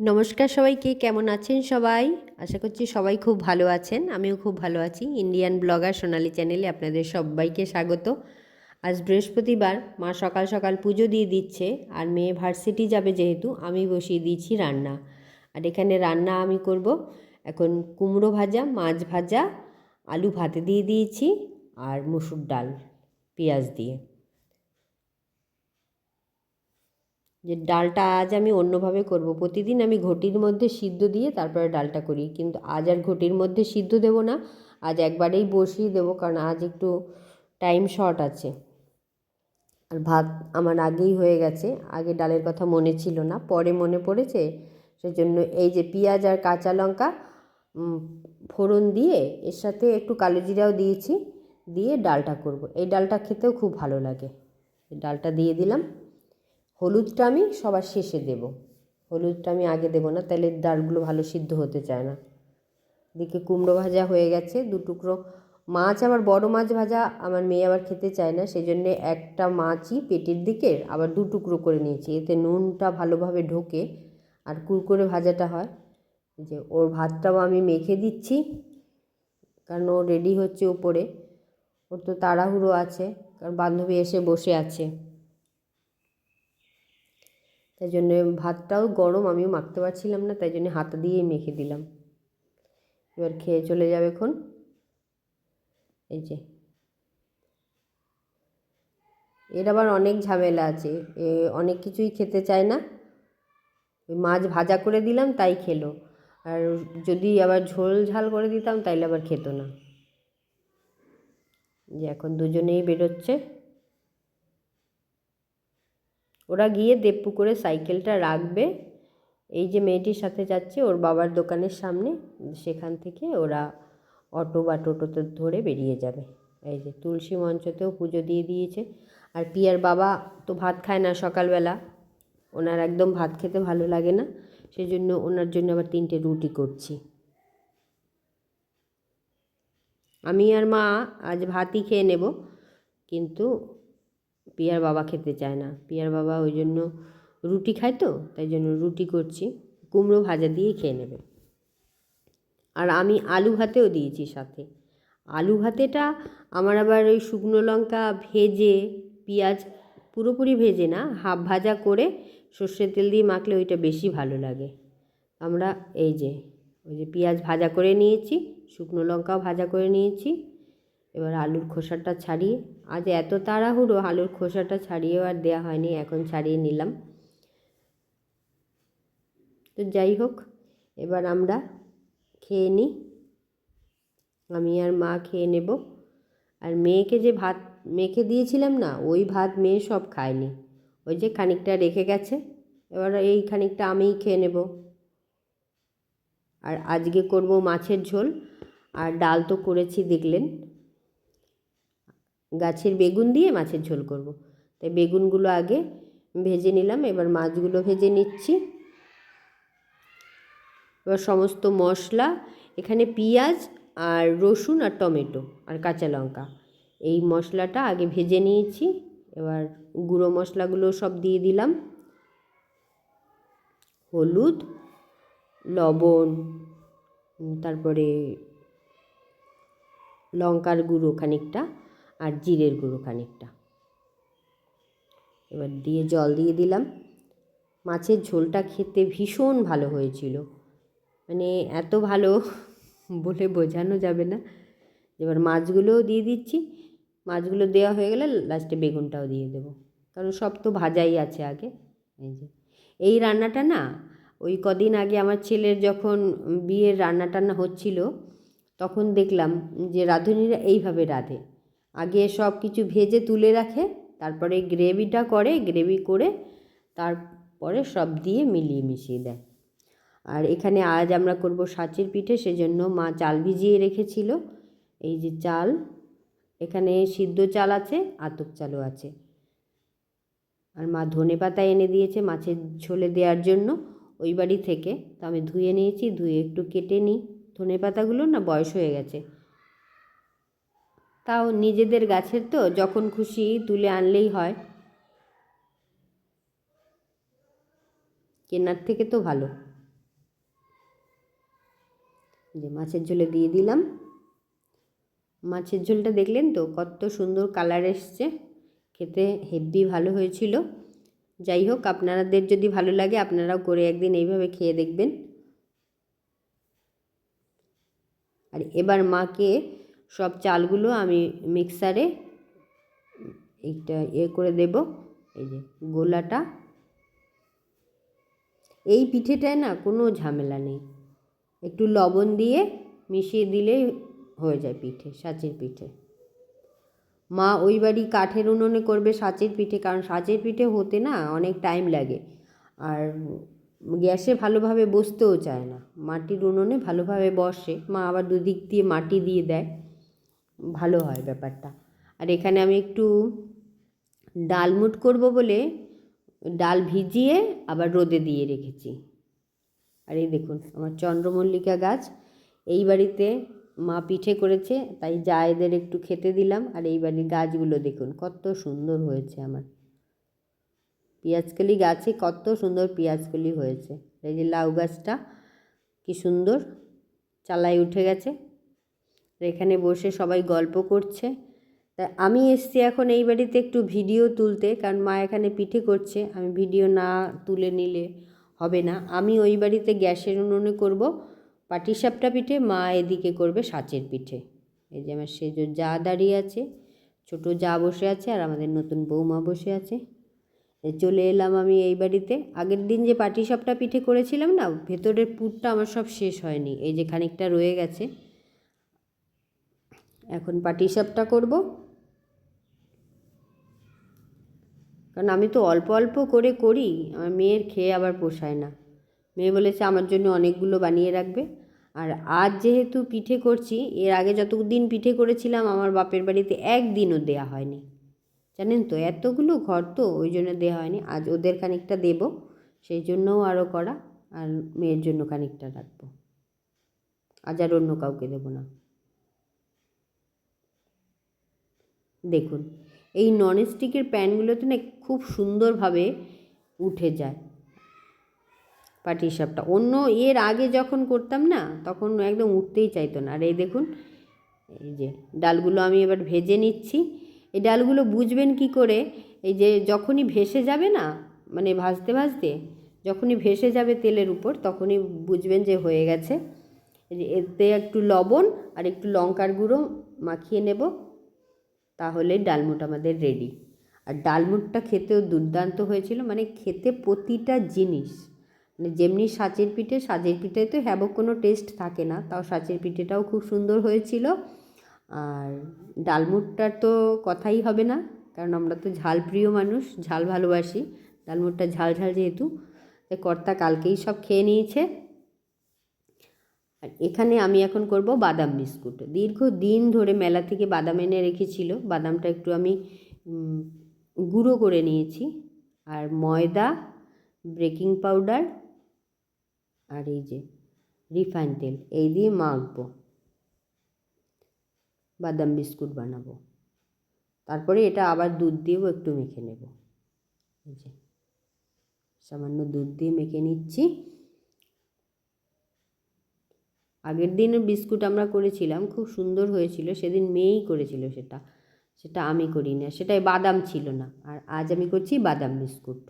নমস্কার সবাইকে, কেমন আছেন সবাই? আশা করছি সবাই খুব ভালো আছেন, আমিও খুব ভালো আছি। ইন্ডিয়ান ব্লগার সোনালি চ্যানেলে আপনাদের সবাইকে স্বাগত। আজ বৃহস্পতিবার, মা সকাল সকাল পুজো দিয়ে দিচ্ছে, আর মেয়ে ভার্সিটি যাবে যেহেতু, আমি বসিয়ে দিয়েছি রান্না। আর এখানে রান্না আমি করব। এখন কুমড়ো ভাজা, মাছ ভাজা, আলু ভাতে দিয়ে দিয়েছি, আর মুসুর ডাল, পেঁয়াজ দিয়ে। যে ডালটা আজ আমি অন্যভাবে করব। প্রতিদিন আমি ঘটির মধ্যে সিদ্ধ দিয়ে তারপরে ডালটা করি। কিন্তু আজ আর ঘটির মধ্যে সিদ্ধ দেব না। আজ একবারেই বসিয়ে দেবো কারণ আজ একটু টাইম শর্ট আছে। আর ভাত আমার আগেই হয়ে গেছে। আগে ডালের কথা মনে ছিল না, পরে মনে পড়েছে। সেজন্য এই যে পেঁয়াজ আর কাঁচা লঙ্কা ফোড়ন দিয়ে এর সাথে একটু কালো জিরাও দিয়েছি, দিয়ে ডালটা করব। এই ডালটা খেতেও খুব ভালো লাগে। ডালটা দিয়ে দিলাম। হলুদটা আমি সবার শেষে দেব। হলুদটা আমি আগে দেবো না, তাহলে ডালগুলো ভালো সিদ্ধ হতে চায় না। দিকে কুমড়ো ভাজা হয়ে গেছে, দু টুকরো মাছ আবার বড় মাছ ভাজা আমার মেয়ে আবার খেতে চায় না সেই জন্যে একটা মাছই পেটের দিকে আবার দু টুকরো করে নিয়েছি। এতে নুনটা ভালোভাবে ঢোকে আর কুরকুরে ভাজাটা হয়। যে ওর ভাতটাও আমি মেখে দিচ্ছি, কারণ ও রেডি হচ্ছে ওপরে ওর তো তাড়াহুড়ো আছে, কারণ বান্ধবী এসে বসে আছে। তাই জন্য ভাতটাও গরম, আমিও মাখতে পারছিলাম না, তাই জন্য হাতা দিয়েই মেখে দিলাম। এবার খেয়ে চলে যাবে এখন। এই যে। এর আবার অনেক ঝামেলা আছে, এ অনেক কিছুই খেতে চায় না। মাছ ভাজা করে দিলাম, তাই খেলো। আর যদি আবার ঝোল ঝাল করে দিতাম, তাইলে আবার খেতো না। যে এখন দুজনেই বেরোচ্ছে। ওরা গিয়ে দেবপুকুরে সাইকেলটা রাখবে। এই যে মেয়েটির সাথে যাচ্ছে, ওর বাবার দোকানের সামনে, সেখান থেকে ওরা অটো বা টোটোতে ধরে বেরিয়ে যাবে। এই যে তুলসী মঞ্চতেও পুজো দিয়ে দিয়েছে। আর পিয়ার বাবা তো ভাত খায় না সকালবেলা। ওনার একদম ভাত খেতে ভালো লাগে না। সেজন্য ওনার জন্য আবার তিনটে রুটি করছি। আমি আর মা আজ ভাতই খেয়ে নেব। কিন্তু পিয়ার বাবা খেতে চায় না। পিয়ার বাবা ওই জন্য রুটি খায় তো, তাই জন্য রুটি করছি। কুমড়ো ভাজা দিয়ে খেয়ে নেবে। আর আমি আলু ভাতেও দিয়েছি সাথে। আলু ভাতেটা আমার আবার ওই শুকনো লঙ্কা ভেজে, পেঁয়াজ পুরোপুরি ভেজে না, হাফ ভাজা করে সর্ষের তেল দিয়ে মাখলে ওইটা বেশি ভালো লাগে। আমরা এই যে, ওই যে পেঁয়াজ ভাজা করে নিয়েছি, শুকনো লঙ্কাও ভাজা করে নিয়েছি। এবার আলুর খোসাটা ছাড়িয়ে, আজ এত তাড়াহুড়ো আলুর খোসাটা ছাড়িয়েও আর দেওয়া হয়নি, এখন ছাড়িয়ে নিলাম। তো যাই হোক, এবার আমরা খেয়ে নিই। আমি আর মা খেয়ে নেব। আর মেয়েকে যে ভাত মেখে দিয়েছিলাম না, ওই ভাত মেয়ে সব খায়নি। ওই যে খানিকটা রেখে গেছে, এবার এই খানিকটা আমিই খেয়ে নেব। আর আজকে করব মাছের ঝোল, আর ডাল তো করেছি, দেখলেন। গাছের বেগুন দিয়ে মাছের ঝোল করব। তাই বেগুনগুলো আগে ভেজে নিলাম, এবার মাছগুলো ভেজে নিচ্ছি। এবার সমস্ত মশলা, এখানে পেঁয়াজ আর রসুন আর টমেটো আর কাঁচা লঙ্কা, এই মশলাটা আগে ভেজে নিয়েছি। এবার গুঁড়ো মশলাগুলো সব দিয়ে দিলাম। হলুদ, লবণ, তারপরে লঙ্কার গুঁড়ো খানিকটা আর জিরের গুঁড়ো খানিকটা। এবার দিয়ে জল দিয়ে দিলাম। মাছের ঝোলটা খেতে ভীষণ ভালো হয়েছিল। মানে এত ভালো বলে বোঝানো যাবে না। এবার মাছগুলোও দিয়ে দিচ্ছি। মাছগুলো দেওয়া হয়ে গেলে লাস্টে বেগুনটাও দিয়ে দেবো। কারণ সব তো ভাজাই আছে আগে। এই যে, এই রান্নাটা না, ওই কদিন আগে আমার ছেলের যখন বিয়ের রান্না টান্না হচ্ছিল, তখন দেখলাম যে রাঁধুনিরা এইভাবে রাঁধে। আগে সব কিছু ভেজে তুলে রাখে, তারপরে গ্রেভিটা করে গ্রেভি করে তারপরে সব দিয়ে মিলিয়ে মিশিয়ে দেয়। আর এখানে আজ আমরা করব সাঁচির পিঠে, সেজন্য মা চাল ভিজিয়ে রেখেছিল। এই যে চাল, এখানে সিদ্ধ চাল আছে, আতপ চালও আছে। আর মা ধনে পাতা এনে দিয়েছে মাছের ঝোলে দেওয়ার জন্য ওই বাড়ি থেকে। তো আমি ধুয়ে নিয়েছি, ধুয়ে একটু কেটে নিই। ধনে পাতাগুলো না বয়স হয়ে গেছে। তাও নিজেদের গাছের তো যখন খুশি তুলে আনলেই হয়। কেনার থেকে তো ভালো। যে মাছের ঝোলে দিয়ে দিলাম। মাছের ঝোলটা দেখলেন তো কত সুন্দর কালার এসছে। খেতে হেভি ভালো হয়েছিল। যাই হোক, আপনাদের যদি ভালো লাগে আপনারাও করে একদিন এইভাবে খেয়ে দেখবেন। আর এবার মাকে সব চালগুলো আমি মিক্সারে এইটা ইয়ে করে দেব, এই যে গোলাটা। এই পিঠেটায় না কোনো ঝামেলা নেই। একটু লবণ দিয়ে মিশিয়ে দিলেই হয়ে যায় পিঠে, সাঁচের পিঠে। মা ওই বাড়ি কাঠের উনুনে করবে সাঁচের পিঠে, কারণ সাঁচের পিঠে হতে না অনেক টাইম লাগে। আর গ্যাসে ভালোভাবে বসতেও চায় না। মাটির উনুনে ভালোভাবে বসে, মা আবার দুদিক দিয়ে মাটি দিয়ে দেয়। ভালো হয় ব্যাপারটা। আর এখানে আমি একটু ডালমুট করব বলে ডাল ভিজিয়ে আবার রোদে দিয়ে রেখেছি। আর এই দেখুন, আমার চন্দ্রমল্লিকা গাছ এই বাড়িতে মা পিঠে করেছে, তাই যা এদের একটু খেতে দিলাম। আর এই বাড়ির গাছগুলো দেখুন, কত সুন্দর হয়েছে আমার। পেঁয়াজকলি গাছে কত সুন্দর পেঁয়াজকলি হয়েছে। এই যে লাউ গাছটা, কি সুন্দর, চালায় উঠে গেছে। এখানে বসে সবাই গল্প করছে। তা আমি এসছি এখন এই বাড়িতে একটু ভিডিও তুলতে, কারণ মা এখানে পিঠে করছে। আমি ভিডিও না তুলে নিলে হবে না। আমি ওই বাড়িতে গ্যাসের উনুনে করব পাটিসাপটা পিঠে, মা এদিকে করবে সাঁচের পিঠে। এই যে আমার সেজ যা দাঁড়িয়ে আছে, ছোটো যা বসে আছে, আর আমাদের নতুন বৌমা বসে আছে। চলে এলাম আমি এই বাড়িতে। আগের দিন যে পাটিসাপটা পিঠে করেছিলাম না, ভেতরের পুরটা আমার সব শেষ হয়নি। এই যে খানিকটা রয়ে গেছে। এখন পাটিসাপটা করব। কারণ আমি তো অল্প অল্প করে করি, আমার মেয়ের খেয়ে আবার পোষায় না। মেয়ে বলেছে আমার জন্য অনেকগুলো বানিয়ে রাখবে। আর আজ যেহেতু পিঠে করছি, এর আগে যতদিন পিঠে করেছিলাম, আমার বাপের বাড়িতে একদিনও দেয়া হয়নি। জানেন তো, এতগুলো ঘর তো ওই জন্য দেওয়া হয়নি। আজ ওদের খানিকটা দেব, সেই জন্যও আরও করা, আর মেয়ের জন্য খানিকটা রাখব। আজ আর অন্য কাউকে দেবো না। দেখুন, এই ননস্টিকের প্যানগুলোতে না খুব সুন্দরভাবে উঠে যায় পাটিসাপটা অন্য এর আগে যখন করতাম না, তখন একদম উঠতেই চাইতো না। আর এই দেখুন, এই যে ডালগুলো আমি এবার ভেজে নিচ্ছি। এই ডালগুলো বুঝবেন কি করে? এই যে যখনই ভেসে যাবে না মানে ভাজতে ভাজতে, যখনই ভেসে যাবে তেলের উপর, তখনই বুঝবেন যে হয়ে গেছে। এতে একটু লবণ আর একটু লঙ্কার গুঁড়ো মাখিয়ে নেব। তাহলে ডালমুট আমাদের রেডি আর ডালমুটটা খেতেও দুর্দান্ত হয়েছিল মানে খেতে প্রতিটা জিনিস মানে যেমনি সাঁচের পিঠে, সাজের পিঠে তো হ্যাবক কোনো টেস্ট থাকে না, তাও সাঁচের পিঠেটাও খুব সুন্দর হয়েছিল। আর ডালমুটটার তো কথাই হবে না, কারণ আমরা তো ঝাল প্রিয় মানুষ, ঝাল ভালোবাসি, ডালমুটটা ঝাল ঝাল যেহেতু কর্তা কালকেই সব খেয়ে নিয়েছে। আর এখানে আমি এখন করব বাদাম বিস্কুট। দীর্ঘ দিন ধরে মেলা থেকে বাদাম এনে রেখেছিল। বাদামটা একটু আমি গুঁড়ো করে নিয়েছি। আর ময়দা, বেকিং পাউডার আর এই যে রিফাইন তেল, এই দিয়ে মাখবো। বাদাম বিস্কুট বানাবো। তারপরে এটা আবার দুধ দিয়েও একটু মেখে নেব। এই যে সামান্য দুধ দিয়ে মেখে নিচ্ছি। আগের দিনের বিস্কুট আমরা করেছিলাম, খুব সুন্দর হয়েছিল। সেদিন মেয়েই করেছিল সেটা। সেটা আমি করি না সেটাই বাদাম ছিল না। আর আজ আমি করছি বাদাম বিস্কুট।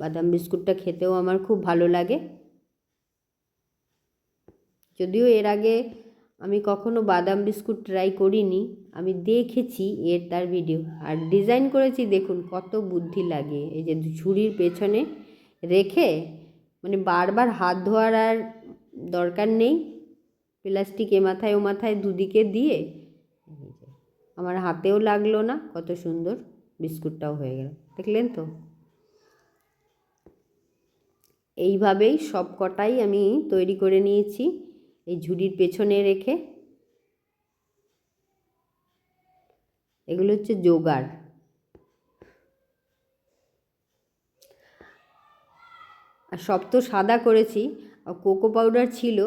বাদাম বিস্কুটটা খেতেও আমার খুব ভালো লাগে। যদিও এর আগে আমি কখনো বাদাম বিস্কুট ট্রাই করিনি, আমি দেখেছি এর তার ভিডিও আর ডিজাইন করেছি, দেখুন কত বুদ্ধি লাগে। এই যে ঝুড়ির পেছনে রেখে মানে বারবার হাত ধোয়ার আর দরকার নেই। প্লাস্টিক এ মাথায় ও মাথায় দুদিকে দিয়ে আমার হাতেও লাগল না, কত সুন্দর বিস্কুটটাও হয়ে গেল। দেখলেন তো? এইভাবেই সব কটাই আমি তৈরি করে নিয়েছি, এই ঝুড়ির পেছনে রেখে। এগুলো হচ্ছে জোগাড়। আর সব তো সাদা করেছি, আর কোকো পাউডার ছিল।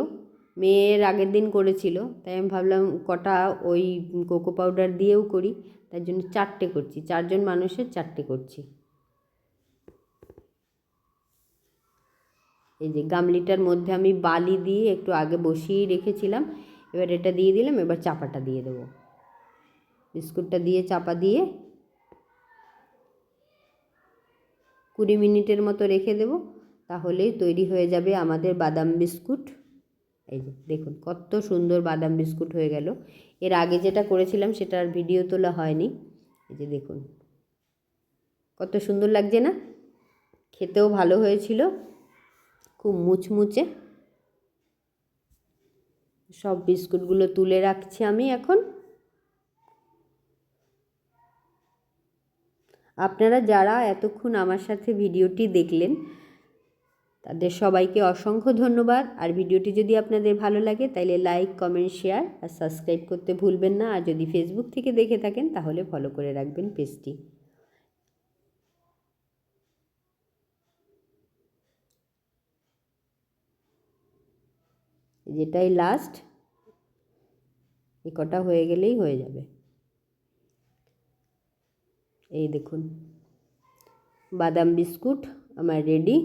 মেয়ের আগের দিন করেছিল, তাই আমি ভাবলাম কটা ওই কোকো পাউডার দিয়েও করি, তার জন্য চারটে করছি, চারজন মানুষের চারটে করছি। এই যে গামলিটার মধ্যে আমি বালি দিয়ে একটু আগে বসিয়ে রেখেছিলাম, এবার এটা দিয়ে দিলাম, এবার চাপাটা দিয়ে দেবো। বিস্কুটটা দিয়ে চাপা দিয়ে কুড়ি মিনিটের মতো রেখে দেবো, তাহলেই তৈরি হয়ে যাবে আমাদের বাদাম বিস্কুট। এই যে, দেখুন, কত সুন্দর বাদাম বিস্কুট হয়ে গেল। এর আগে যেটা করেছিলাম, সেটার ভিডিও তোলা হয়নি। এই যে, দেখুন, কত সুন্দর লাগছে না? খেতেও ভালো হয়েছিল, খুব মুচমুচে। সব বিস্কুটগুলো তুলে রাখছি আমি এখন। আপনারা যারা এতক্ষণ আমার সাথে ভিডিওটি দেখলেন তাদের সবাইকে অসংখ্য ধন্যবাদ। আর ভিডিওটি যদি আপনাদের ভালো লাগে তাহলে লাইক কমেন্ট শেয়ার আর সাবস্ক্রাইব করতে ভুলবেন না। আর যদি ফেসবুক থেকে দেখে থাকেন, তাহলে ফলো করে রাখবেন পেজটি। যেটাই লাস্ট এ কটা হয়ে গেলেই হয়ে যাবে। এই দেখুন, বাদাম বিস্কুট আমার রেডি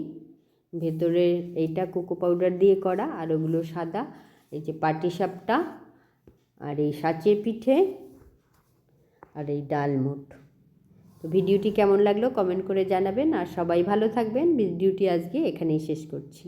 ভেতরে এইটা কোকো পাউডার দিয়ে করা আর ওগুলো সাদা, এই যে পাটিসাপটা আর এই সাঁচের পিঠে আর এই ডালমুট তো ভিডিওটি কেমন লাগল কমেন্ট করে জানাবেন আর সবাই ভালো থাকবেন। ভিডিওটি আজকে এখানেই শেষ করছি।